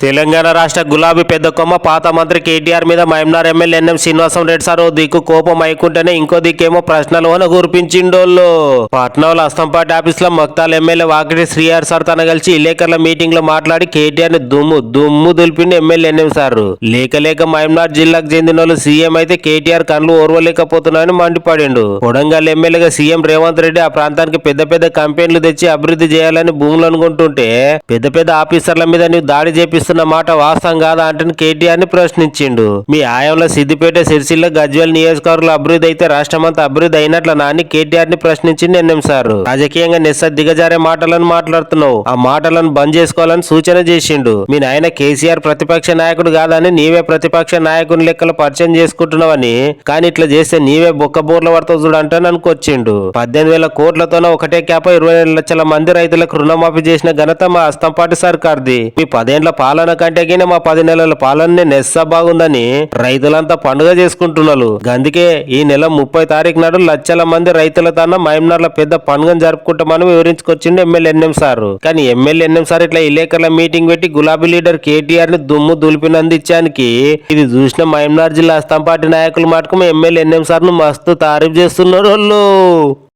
తెలంగాణ రాష్ట్ర గులాబీ పెద్ద కొమ్మ పాత మంత్రి కేటీఆర్ మీద మహమ్నార్ ఎమ్మెల్యే ఎన్ఎం శ్రీనివాసం రెడ్డి సార్ ఓ దిక్కు కోపం అయికుంటేనే ఇంకో దిక్కేమో ప్రశ్నలు అని గురిపించిండోళ్ళు. పట్నంలో అస్తంపాటి ఆఫీస్లో ఎమ్మెల్యే వాకిటి శ్రీఆర్ సార్ తన కలిసి విలేకరుల మీటింగ్లో మాట్లాడి కేటీఆర్ని దుమ్ము దుమ్ము దులిపిండి ఎమ్మెల్యే ఎన్ఎం సార్. లేక లేక మహమ్నార్ జిల్లాకు చెందిన వాళ్ళు సీఎం అయితే కేటీఆర్ కళ్ళు ఓర్వలేకపోతున్నారని మండిపడిండు. కొడంగల్ ఎమ్మెల్యేగా సీఎం రేవంత్ రెడ్డి ఆ ప్రాంతానికి పెద్ద పెద్ద కంపెనీలు తెచ్చి అభివృద్ధి చేయాలని భూములు అనుకుంటుంటే పెద్ద పెద్ద ఆఫీసర్ల మీద నీవు దాడి చేస్తున్న మాట వాస్తవం కాదా అంటే కేటీఆర్ని ప్రశ్నించిండు. మీ ఆయంలో సిద్దిపేట సిరిసిల్ల గజ్వేల్ నియోజకవర్గంలో అభివృద్ధి అయితే రాష్ట్రమంతా అభివృద్ధి అయినట్ల నాని కేటీఆర్ని ప్రశ్నించింది ఎన్ఎం సార్. రాజకీయంగా నిస్స దిగజారే మాటలను మాట్లాడుతున్నావు. ఆ మాటలను బంద్ చేసుకోవాలని సూచన చేసిండు. మీ నాయన కేసీఆర్ ప్రతిపక్ష నాయకుడు కాదని నీవే ప్రతిపక్ష నాయకుని లెక్కలు పరిచయం చేసుకుంటున్నావని కానీ ఇట్లా చేస్తే నీవే బొక్క బోర్ల పడతావు చూడంటాను అనుకొచ్చిండు. పద్దెనిమిది వేల కోట్లతోనే ఒకటే క్యాప ఇరవై లక్షల మంది రైతులకు రుణమాఫీ చేసిన ఘనత మా అస్తంపాటి సర్కార్ది. మీ పదేండ్ల పాలన కంటే గిన మా పది నెలల పాలనే నెస్స బాగుందని రైతులంతా పండుగ చేసుకుంటున్నారు. అందుకే ఈ నెల ముప్పై తారీఖు నాడు లక్షల మంది రైతుల తన మహమ్నార్ల పెద్ద పండుగను జరుపుకుంటామని వివరించుకొచ్చిండు ఎమ్మెల్యే ఎన్ఎం సార్. కానీ ఎమ్మెల్యే ఎన్ఎం సార్ ఇట్లా ఇలేకర్ల మీటింగ్ పెట్టి గులాబీ లీడర్ కేటీఆర్ని దుమ్ము దులిపినందించానికి ఇది చూసిన మహమ్నార్ జిల్లా అస్తంపాటి నాయకులు మటుకు ఎమ్మెల్యే ఎన్ఎం సార్ను మస్తు తారీఫ్ చేస్తున్నారు వాళ్ళు.